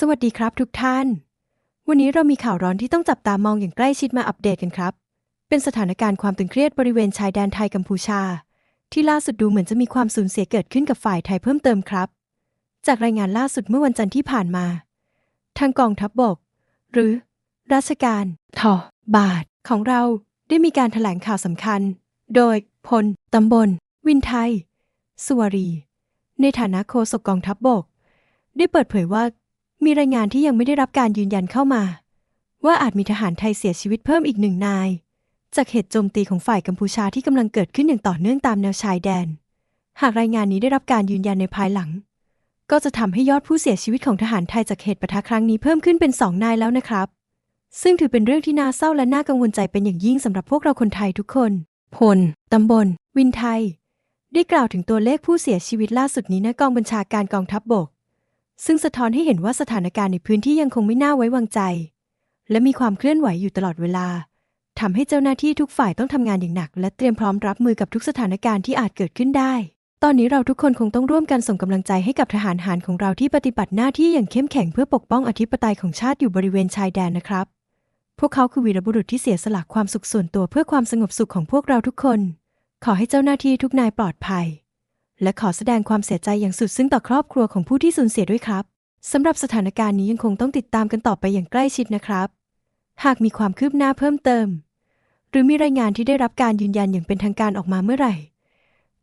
สวัสดีครับทุกท่าน วันนี้เรามีข่าวร้อนที่ต้องจับตามองอย่างใกล้ชิดมาอัปเดตกันครับ เป็นสถานการณ์ความตึงเครียดบริเวณชายแดนไทยกัมพูชา ที่ล่าสุดดูเหมือนจะมีความสูญเสียเกิดขึ้นกับฝ่ายไทยเพิ่มเติมครับ จากรายงานล่าสุดเมื่อวันจันทร์ที่ผ่านมา ทางกองทัพบบก หรือ ราชการทบาท ของเราได้มีการถแถลงข่าวสำคัญ โดยพลตำบล วินไทย สุวารี ในฐานะโฆษกกองทัพบบก ได้เปิดเผยว่า มีรายงานที่ยังไม่ได้รับการยืนยันเข้ามา ว่าอาจมีทหารไทยเสียชีวิตเพิ่มอีกหนึ่งนาย จากเหตุโจมตีของฝ่ายกัมพูชาที่กำลังเกิดขึ้นอย่างต่อเนื่องตามแนวชายแดน หากรายงานนี้ได้รับการยืนยันในภายหลัง ก็จะทำให้ยอดผู้เสียชีวิตของทหารไทยจากเหตุปะทะครั้งนี้เพิ่มขึ้นเป็นสองนายแล้วนะครับ ซึ่งถือเป็นเรื่องที่น่าเศร้าและน่ากังวลใจเป็นอย่างยิ่งสำหรับพวกเราคนไทยทุกคน พลตำบล วินไทย ได้กล่าวถึงตัวเลขผู้เสียชีวิตล่าสุดนี้ณกองบัญชาการกองทัพบบก ซึ่งสะท้อนให้เห็นว่าสถานการณ์ในพื้นที่ยังคงไม่น่าไว้วางใจ และมีความเคลื่อนไหวอยู่ตลอดเวลาทำให้เจ้าหน้าที่ทุกฝ่ายต้องทำงานอย่างหนัก และเตรียมพร้อมรับมือกับทุกสถานการณ์ที่อาจเกิดขึ้นได้ ตอนนี้เราทุกคนคงต้องร่วมกันส่งกำลังใจให้กับทหารหารของเราที่ปฏิบัติหน้าที่อย่างเข้มแข็งเพื่อปกป้องอธิปไตยของชาติอยู่บริเวณชายแดนนะครับ พวกเขาคือวีรบุรุษที่เสียสละความสุขส่วนตัวเพื่อความสงบสุขของพวกเราทุกคน ขอให้เจ้าหน้าที่ทุกนายปลอดภัย และขอแสดงความเสียใจอย่างสุดซึ้งต่อครอบครัวของผู้ที่สูญเสียด้วยครับสำหรับสถานการณ์นี้ยังคงต้องติดตามกันต่อไปอย่างใกล้ชิดนะครับ หากมีความคืบหน้าเพิ่มเติม หรือมีรายงานที่ได้รับการยืนยันอย่างเป็นทางการออกมาเมื่อไหร่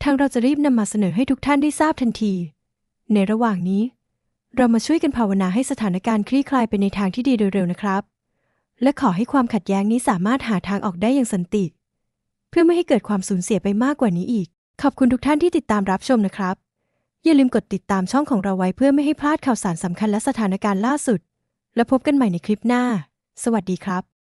ทางเราจะรีบนำมาเสนอให้ทุกท่านได้ทราบทันที ในระหว่างนี้ เรามาช่วยกันภาวนาให้สถานการณ์คลี่คลายไปในทางที่ดีโดยเร็วนะครับ และขอให้ความขัดแย้งนี้สามารถหาทางออกได้อย่างสันติ เพื่อไม่ให้เกิดความสูญเสียไปมากกว่านี้อีก ขอบคุณทุกท่านที่ติดตามรับชมนะครับ อย่าลืมกดติดตามช่องของเราไว้เพื่อไม่ให้พลาดข่าวสารสำคัญและสถานการณ์ล่าสุด และพบกันใหม่ในคลิปหน้า สวัสดีครับ